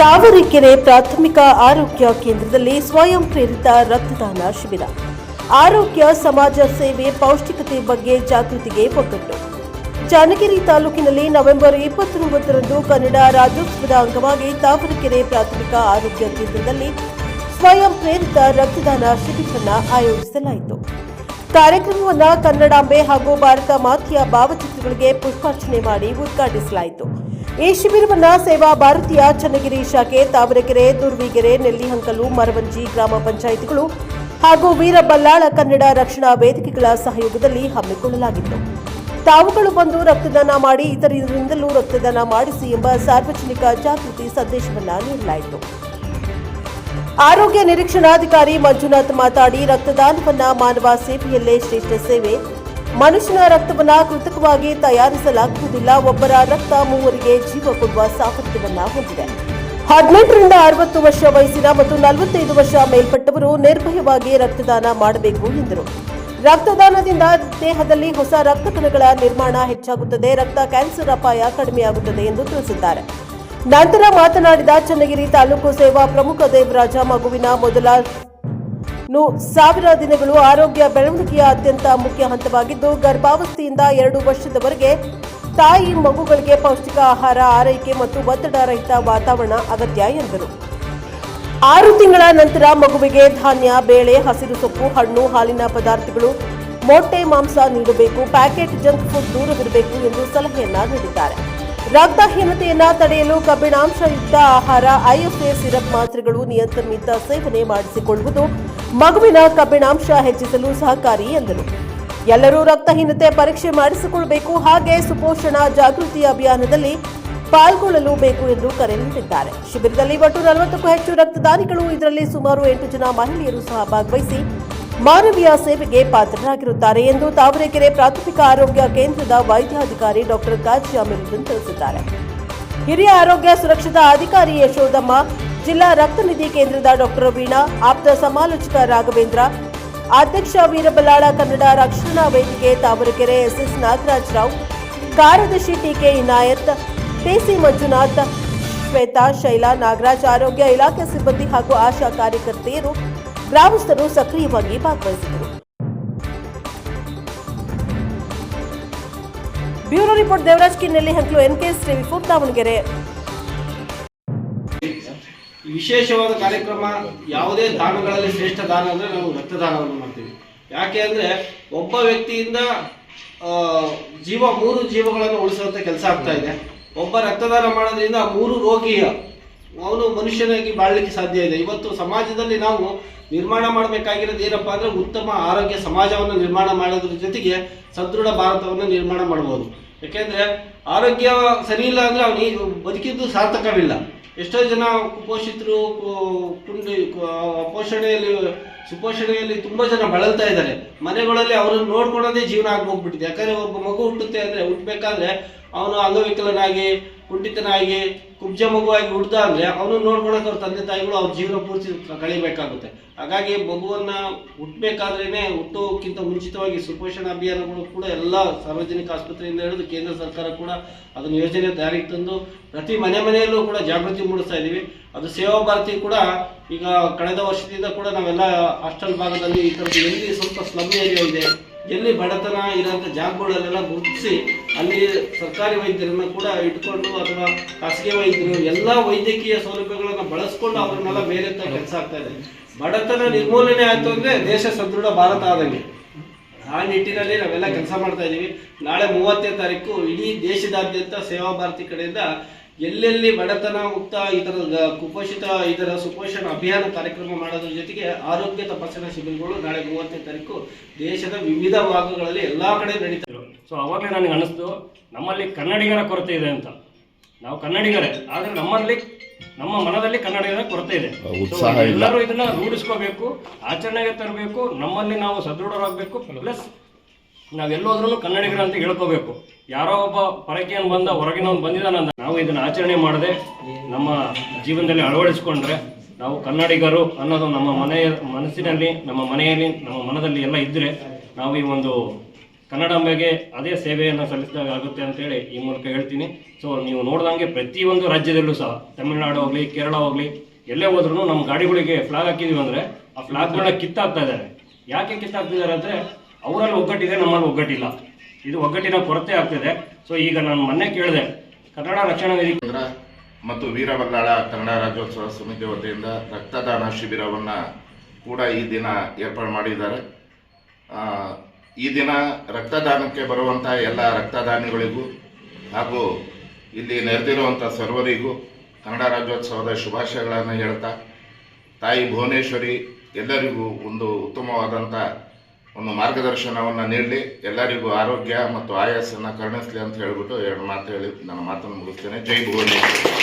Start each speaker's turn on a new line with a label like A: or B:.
A: ತಾವರೆಕೆರೆ ಪ್ರಾಥಮಿಕ ಆರೋಗ್ಯ ಕೇಂದ್ರದಲ್ಲಿ ಸ್ವಯಂ ಪ್ರೇರಿತ ರಕ್ತದಾನ ಶಿಬಿರ. ಆರೋಗ್ಯ, ಸಮಾಜ ಸೇವೆ, ಪೌಷ್ಟಿಕತೆ ಬಗ್ಗೆ ಜಾಗೃತಿಗೆ ಒಗ್ಗಟ್ಟು. ಚನ್ನಗಿರಿ ತಾಲೂಕಿನಲ್ಲಿ ನವೆಂಬರ್ ಇಪ್ಪತ್ತೊಂಬತ್ತರಂದು ಕನ್ನಡ ರಾಜ್ಯೋತ್ಸವದ ಅಂಗವಾಗಿ ತಾವರೆಕೆರೆ ಪ್ರಾಥಮಿಕ ಆರೋಗ್ಯ ಕೇಂದ್ರದಲ್ಲಿ ಸ್ವಯಂ ಪ್ರೇರಿತ ರಕ್ತದಾನ ಶಿಬಿರವನ್ನು ಆಯೋಜಿಸಲಾಯಿತು. ಕಾರ್ಯಕ್ರಮವನ್ನು ಕನ್ನಡಾಂಬೆ ಹಾಗೂ ಭಾರತ ಮಾತೆಯ ಭಾವಚಿತ್ರಗಳಿಗೆ ಪುಷ್ಪಾರ್ಚನೆ ಮಾಡಿ ಉದ್ಘಾಟಿಸಲಾಯಿತು. ಈ ಶಿಬಿರವನ್ನ ಸೇವಾ ಭಾರತೀಯ ಚನ್ನಗಿರಿ ಶಾಖೆ, ತಾವರೆಕೆರೆ ದುರ್ವಿಗೆರೆ ನೆಲ್ಲಿಹಂಕಲು ಮರವಂಜಿ ಗ್ರಾಮ ಪಂಚಾಯಿತಿಗಳು ಹಾಗೂ ವೀರಬಲ್ಲಾಳ ಕನ್ನಡ ರಕ್ಷಣಾ ವೇದಿಕೆಗಳ ಸಹಯೋಗದಲ್ಲಿ ಹಮ್ಮಿಕೊಳ್ಳಲಾಗಿತ್ತು. ತಾವುಗಳು ಬಂದು ರಕ್ತದಾನ ಮಾಡಿ ಇತರರಿಂದಲೂ ರಕ್ತದಾನ ಮಾಡಿಸಿ ಎಂಬ ಸಾರ್ವಜನಿಕ ಜಾಗೃತಿ ಸಂದೇಶವನ್ನು ನೀಡಲಾಯಿತು. ಆರೋಗ್ಯ ನಿರೀಕ್ಷಣಾಧಿಕಾರಿ ಮಂಜುನಾಥ್ ಮಾತಾಡಿ, ರಕ್ತದಾನವನ್ನ ಮಾನವ ಸೇವೆಯಲ್ಲೇ ಶ್ರೇಷ್ಠ ಸೇವೆ. ಮನುಷ್ಯನ ರಕ್ತವನ್ನ ಕೃತಕವಾಗಿ ತಯಾರಿಸಲಾಗುವುದಿಲ್ಲ. ಒಬ್ಬರ ರಕ್ತ ಮೂವರಿಗೆ ಜೀವ ಕೊಡುವ ಸಾಮರ್ಥ್ಯವನ್ನ ಹೊಂದಿದೆ. ಹದಿನೆಂಟರಿಂದ ಅರವತ್ತು ವರ್ಷ ವಯಸ್ಸಿನ ಮತ್ತು ನಲವತ್ತೈದು ವರ್ಷ ಮೇಲ್ಪಟ್ಟವರು ನಿರ್ಭಯವಾಗಿ ರಕ್ತದಾನ ಮಾಡಬೇಕು ಎಂದರು. ರಕ್ತದಾನದಿಂದ ದೇಹದಲ್ಲಿ ಹೊಸ ರಕ್ತ ಕಣಗಳ ನಿರ್ಮಾಣ ಹೆಚ್ಚಾಗುತ್ತದೆ. ರಕ್ತ ಕ್ಯಾನ್ಸರ್ ಅಪಾಯ ಕಡಿಮೆಯಾಗುತ್ತದೆ ಎಂದು ತಿಳಿಸಿದ್ದಾರೆ. ನಂತರ ಮಾತನಾಡಿದ ಚನ್ನಗಿರಿ ತಾಲೂಕು ಸೇವಾ ಪ್ರಮುಖ ದೇವರಾಜ ಮಗುವಿನ ಮೊದಲ ಸಾವಿರ ದಿನಗಳು ಆರೋಗ್ಯ ಬೆಳವಣಿಗೆಯ ಅತ್ಯಂತ ಮುಖ್ಯ ಹಂತವಾಗಿದ್ದು, ಗರ್ಭಾವಸ್ಥೆಯಿಂದ ಎರಡು ವರ್ಷದವರೆಗೆ ತಾಯಿ ಮಗುಗಳಿಗೆ ಪೌಷ್ಟಿಕ ಆಹಾರ, ಆರೈಕೆ ಮತ್ತು ಒತ್ತಡ ರಹಿತ ವಾತಾವರಣ ಅಗತ್ಯ ಎಂದರು. ಆರು ತಿಂಗಳ ನಂತರ ಮಗುವಿಗೆ ಧಾನ್ಯ, ಬೇಳೆ, ಹಸಿರು ಸೊಪ್ಪು, ಹಣ್ಣು, ಹಾಲಿನ ಪದಾರ್ಥಗಳು, ಮೊಟ್ಟೆ, ಮಾಂಸ ನೀಡಬೇಕು, ಪ್ಯಾಕೆಟ್ ಜಂಕ್ ಫುಡ್ ದೂರವಿರಬೇಕು ಎಂದು ಸಲಹೆಯನ್ನ ನೀಡಿದ್ದಾರೆ. ರಕ್ತಹೀನತೆಯನ್ನ ತಡೆಯಲು ಕಬ್ಬಿಣಾಂಶಯುಕ್ತ ಆಹಾರ ಐಎಫ್ಎ ಸಿರಪ್ ಮಾತ್ರೆಗಳು ನಿಯಂತ್ರಿತ ಸೇವನೆ ಮಾಡಿಸಿಕೊಳ್ಳುವುದು ಮಗುವಿನ ಕಬ್ಬಿಣಾಂಶ ಹೆಚ್ಚಿಸಲು ಸಹಕಾರಿ ಎಂದರು. ಎಲ್ಲರೂ ರಕ್ತಹೀನತೆ ಪರೀಕ್ಷೆ ಮಾಡಿಸಿಕೊಳ್ಳಬೇಕು ಹಾಗೆ ಸುಪೋಷಣ ಜಾಗೃತಿ ಅಭಿಯಾನದಲ್ಲಿ ಪಾಲ್ಗೊಳ್ಳಲು ಬೇಕು ಎಂದು ಕರೆ ನೀಡಿದ್ದಾರೆ. ಶಿಬಿರದಲ್ಲಿ ಒಟ್ಟು ನಲವತ್ತಕ್ಕೂ ಹೆಚ್ಚು ರಕ್ತದಾನಿಗಳು, ಇದರಲ್ಲಿ ಸುಮಾರು ಎಂಟು ಜನ ಮಹಿಳೆಯರು ಸಹ ಭಾಗವಹಿಸಿ ಮಾನವೀಯ ಸೇವೆಗೆ ಪಾತ್ರರಾಗಿರುತ್ತಾರೆ ಎಂದು ತಾವರೆಕೆರೆ ಪ್ರಾಥಮಿಕ ಆರೋಗ್ಯ ಕೇಂದ್ರದ ವೈದ್ಯಾಧಿಕಾರಿ ಡಾಕ್ಟರ್ ಕಾಜಿಯಾ ಅಮೀರುದ್ದೀನ್ ತಿಳಿಸಿದ್ದಾರೆ. ಹಿರಿಯ ಆರೋಗ್ಯ ಸುರಕ್ಷತಾ ಅಧಿಕಾರಿ ಯಶೋದಮ್ಮ, ಜಿಲ್ಲಾ ರಕ್ತನಿಧಿ ಕೇಂದ್ರದ ಡಾಕ್ಟರ್ ವೀಣಾ, ಆಪ್ತ ಸಮಾಲೋಚಕ ರಾಘವೇಂದ್ರ, ಅಧ್ಯಕ್ಷ ವೀರಬಲ್ಲಾಳ ಕನ್ನಡ ರಕ್ಷಣಾ ವೇದಿಕೆ ತಾವರೆಕೆರೆ ಎಸ್ಎಸ್ ನಾಗರಾಜ್ ರಾವ್, ಕಾರ್ಯದರ್ಶಿ ಟಿಕೆ ಇನಾಯತ್, ಟಿಸಿ ಮಂಜುನಾಥ್, ಶ್ವೇತಾ ಶೈಲಾ ನಾಗರಾಜ್, ಆರೋಗ್ಯ ಇಲಾಖೆ ಸಿಬ್ಬಂದಿ ಹಾಗೂ ಆಶಾ ಕಾರ್ಯಕರ್ತೆಯರು ಗ್ರಾಮಸ್ಥರು ಸಕ್ರಿಯವಾಗಿ ಭಾಗವಹಿಸಿದರು. ಬ್ಯೂರೋ ರಿಪೋರ್ಟ್ ದೇವರಾಜ್ ಕಿನ್ನೆಲ್ಲಿ, ಹಂಕ್ಲು ಎನ್ಕೆಎಸ್ ಟಿವಿ ಫೋರ್ ದಾವಣಗೆರೆ.
B: ವಿಶೇಷವಾದ ಕಾರ್ಯಕ್ರಮ ಯಾವುದೇ ದಾನಗಳಲ್ಲಿ ಶ್ರೇಷ್ಠ ದಾನ ಅಂದ್ರೆ ನಾವು ರಕ್ತದಾನವನ್ನು ಮಾಡ್ತೀವಿ. ಯಾಕೆ ಅಂದ್ರೆ ಒಬ್ಬ ವ್ಯಕ್ತಿಯಿಂದ ಜೀವ ಮೂರು ಜೀವಗಳನ್ನು ಉಳಿಸುವಂಥ ಕೆಲಸ ಆಗ್ತಾ ಇದೆ. ಒಬ್ಬ ರಕ್ತದಾನ ಮಾಡೋದ್ರಿಂದ ಮೂರು ರೋಗಿಯ ಅವನು ಮನುಷ್ಯನಾಗಿ ಬಾಳಲಿಕ್ಕೆ ಸಾಧ್ಯ ಇದೆ. ಇವತ್ತು ಸಮಾಜದಲ್ಲಿ ನಾವು ನಿರ್ಮಾಣ ಮಾಡಬೇಕಾಗಿರೋದು ಏನಪ್ಪಾ ಅಂದ್ರೆ ಉತ್ತಮ ಆರೋಗ್ಯ ಸಮಾಜವನ್ನು ನಿರ್ಮಾಣ ಮಾಡೋದ್ರ ಜೊತೆಗೆ ಸದೃಢ ಭಾರತವನ್ನು ನಿರ್ಮಾಣ ಮಾಡಬಹುದು ಯಾಕೆಂದ್ರೆ ಆರೋಗ್ಯ ಸರಿ ಇಲ್ಲ ಅಂದ್ರೆ ಅವನಿಗೆ ಬದುಕಿದ್ದು ಸಾರ್ಥಕವಿಲ್ಲ. ಎಷ್ಟೋ ಜನ ಕುಪೋಷಿತರು ಕುಂಡಿ ಪೋಷಣೆಯಲ್ಲಿ, ಸುಪೋಷಣೆಯಲ್ಲಿ ತುಂಬಾ ಜನ ಬಳಲ್ತಾ ಇದ್ದಾರೆ. ಮನೆಗಳಲ್ಲಿ ಅವರನ್ನು ನೋಡ್ಕೊಳ್ಳೋದೇ ಜೀವನ ಆಗೋಗ್ಬಿಟ್ಟಿದೆ ಯಾಕಂದ್ರೆ ಒಬ್ಬ ಮಗು ಹುಟ್ಟುತ್ತೆ ಅಂದ್ರೆ ಹುಟ್ಟಬೇಕಾದ್ರೆ ಅವನು ಅಂಗವಿಕಲನಾಗಿ ಕುಂಠಿತನಾಗಿ ಕುಬ್ಜ ಮಗುವಾಗಿ ಹುಡ್ದ ಅಂದ್ರೆ ಅವನು ನೋಡ್ಕೊಳಕ್ ಅವ್ರ ತಂದೆ ತಾಯಿಗಳು ಅವ್ರ ಜೀವನ ಪೂರ್ತಿ ಕಳಿಬೇಕಾಗುತ್ತೆ ಹಾಗಾಗಿ ಮಗುವನ್ನ ಹುಟ್ಟಬೇಕಾದ್ರೇನೆ ಹುಟ್ಟೋಕ್ಕಿಂತ ಮುಂಚಿತವಾಗಿ ಸುಪೋಷಣ ಅಭಿಯಾನಗಳು ಕೂಡ ಎಲ್ಲ ಸಾರ್ವಜನಿಕ ಆಸ್ಪತ್ರೆಯಿಂದ ಹಿಡಿದು ಕೇಂದ್ರ ಸರ್ಕಾರ ಕೂಡ ಅದನ್ನ ಯೋಜನೆ ಜಾರಿಗೆ ತಂದು ಪ್ರತಿ ಮನೆ ಮನೆಯಲ್ಲೂ ಕೂಡ ಜಾಗೃತಿ ಮೂಡಿಸ್ತಾ ಇದ್ದೀವಿ. ಅದು ಸೇವಾ ಭಾರತಿ ಕೂಡ ಈಗ ಕಳೆದ ವರ್ಷದಿಂದ ಕೂಡ ನಾವೆಲ್ಲ ಹಾಸ್ಟೆಲ್ ಭಾಗದಲ್ಲಿ ಈ ಥರದ್ದು ಎಲ್ಲಿ ಸ್ವಲ್ಪ ಸ್ಲಮ್ ಏರಿಯಾ ಇದೆ. ಎಲ್ಲಿ ಬಡತನ ಇರೋಂಥ ಜಾಗಗಳಲ್ಲೆಲ್ಲ ಗುರುತಿಸಿ ಅಲ್ಲಿ ಸರ್ಕಾರಿ ವೈದ್ಯರನ್ನ ಕೂಡ ಇಟ್ಕೊಂಡು ಅಥವಾ ಖಾಸಗಿ ವೈದ್ಯರು ಎಲ್ಲ ವೈದ್ಯಕೀಯ ಸೌಲಭ್ಯಗಳನ್ನು ಬಳಸ್ಕೊಂಡು ಅವ್ರನ್ನೆಲ್ಲ ಬೇರೆ ಕೆಲಸ ಆಗ್ತಾ ಇದೆ. ಬಡತನ ನಿರ್ಮೂಲನೆ ಆಯಿತು ಅಂದರೆ ದೇಶ ಸದೃಢ ಭಾರತ ಆದಂಗೆ. ಆ ನಿಟ್ಟಿನಲ್ಲಿ ನಾವೆಲ್ಲ ಕೆಲಸ ಮಾಡ್ತಾ ಇದ್ದೀವಿ ನಾಳೆ ಮೂವತ್ತನೇ ತಾರೀಕು ಇಡೀ ದೇಶದಾದ್ಯಂತ ಸೇವಾ ಭಾರತಿ ಕಡೆಯಿಂದ ಎಲ್ಲೆಲ್ಲಿ ಬಡತನ ಮುಕ್ತ ಇದರ ಕುಪೋಷಿತ ಇದರ ಸುಪೋಷಣ ಅಭಿಯಾನ ಕಾರ್ಯಕ್ರಮ ಮಾಡೋದ್ರ ಜೊತೆಗೆ ಆರೋಗ್ಯ ತಪಾಸಣಾ ಶಿಬಿರಗಳು ನಾಳೆ ಮೂವತ್ತನೇ ತಾರೀಕು ದೇಶದ ವಿವಿಧ ಭಾಗಗಳಲ್ಲಿ ಎಲ್ಲಾ ಕಡೆ ನಡೀತಾರೆ.
C: ಸೊ ಅವಾಗಲೇ ನನಗೆ ಅನಿಸ್ತು ನಮ್ಮಲ್ಲಿ ಕನ್ನಡಿಗರ ಕೊರತೆ ಇದೆ ಅಂತ. ನಾವು ಕನ್ನಡಿಗರೇ ಆದರೆ ನಮ್ಮಲ್ಲಿ ನಮ್ಮ ಮನದಲ್ಲಿ ಕನ್ನಡಿಗರ ಕೊರತೆ ಇದೆ. ಎಲ್ಲರೂ ಇದನ್ನ ರೂಢಿಸ್ಕೋಬೇಕು ಆಚರಣೆಗೆ ತರಬೇಕು ನಮ್ಮಲ್ಲಿ ನಾವು ಸದೃಢರಾಗಬೇಕು ಪ್ಲಸ್ ನಾವೆಲ್ಲೋದ್ರೂ ಕನ್ನಡಿಗರ ಅಂತ ಹೇಳ್ಕೋಬೇಕು. ಯಾರೋ ಒಬ್ಬ ಪರಕೀಯನ್ ಬಂದ ಹೊರಗಿನವನು ಬಂದಿದ್ದಾನಂದ ನಾವು ಇದನ್ನ ಆಚರಣೆ ಮಾಡದೆ ನಮ್ಮ ಜೀವನದಲ್ಲಿ ಅಳವಡಿಸ್ಕೊಂಡ್ರೆ ನಾವು ಕನ್ನಡಿಗರು ಅನ್ನೋದು ನಮ್ಮ ಮನೆಯ ಮನಸ್ಸಿನಲ್ಲಿ, ನಮ್ಮ ಮನೆಯಲ್ಲಿ, ನಮ್ಮ ಮನದಲ್ಲಿ ಎಲ್ಲ ಇದ್ದರೆ ನಾವು ಈ ಒಂದು ಕನ್ನಡಂಬೆಗೆ ಅದೇ ಸೇವೆಯನ್ನು ಸಲ್ಲಿಸಿದಾಗ ಆಗುತ್ತೆ ಅಂತೇಳಿ ಈ ಮೂಲಕ ಹೇಳ್ತೀನಿ. ಸೊ ನೀವು ನೋಡ್ದಂಗೆ ಪ್ರತಿಯೊಂದು ರಾಜ್ಯದಲ್ಲೂ ಸಹ, ತಮಿಳುನಾಡು ಹೋಗ್ಲಿ, ಕೇರಳ ಹೋಗ್ಲಿ, ಎಲ್ಲೇ ಹೋದ್ರೂ ನಮ್ಮ ಗಾಡಿಗಳಿಗೆ ಫ್ಲಾಗ್ ಹಾಕಿದೀವಿ ಅಂದ್ರೆ ಆ ಫ್ಲಾಗ್ಗಳನ್ನ ಕಿತ್ತಾಗ್ತಾ ಇದ್ದಾರೆ. ಯಾಕೆ ಕಿತ್ತಾಕ್ತಿದ್ದಾರೆ ಅಂದ್ರೆ ಅವರಲ್ಲಿ ಒಗ್ಗಟ್ಟಿದೆ, ನಮ್ಮಲ್ಲಿ ಒಗ್ಗಟ್ಟಿಲ್ಲ. ಇದು ಒಗ್ಗಟ್ಟಿನ ಕೊರತೆ ಆಗ್ತಿದೆ. ಸೊ ಈಗ ನಾನು ಮೊನ್ನೆ ಕೇಳಿದೆ, ಕನ್ನಡ ರಕ್ಷಣಾ ವೇದಿಕೆ
D: ಮತ್ತು ವೀರಬಲ್ಲಾಳ ಕನ್ನಡ ರಾಜ್ಯೋತ್ಸವ ಸಮಿತಿ ವತಿಯಿಂದ ರಕ್ತದಾನ ಶಿಬಿರವನ್ನು ಕೂಡ ಈ ದಿನ ಏರ್ಪಾಡು ಮಾಡಿದ್ದಾರೆ. ಈ ದಿನ ರಕ್ತದಾನಕ್ಕೆ ಬರುವಂಥ ಎಲ್ಲ ರಕ್ತದಾನಿಗಳಿಗೂ ಹಾಗೂ ಇಲ್ಲಿ ನೆರೆದಿರುವಂಥ ಸರ್ವರಿಗೂ ಕನ್ನಡ ರಾಜ್ಯೋತ್ಸವದ ಶುಭಾಶಯಗಳನ್ನು ಹೇಳ್ತಾ, ತಾಯಿ ಭುವನೇಶ್ವರಿ ಎಲ್ಲರಿಗೂ ಒಂದು ಉತ್ತಮವಾದಂಥ ಒಂದು ಮಾರ್ಗದರ್ಶನವನ್ನು ನೀಡಲಿ. ಎಲ್ಲರಿಗೂ ಆರೋಗ್ಯ ಮತ್ತು ಆಯಾಸನ್ನು ಕರುಣಿಸಲಿ ಅಂತ ಹೇಳಿಬಿಟ್ಟು ಎರಡು ಮಾತು ಹೇಳಿ ನನ್ನ ಮಾತನ್ನು ಮುಗಿಸ್ತೇನೆ. ಜೈ ಭುವನೇಶ್ವರಿ.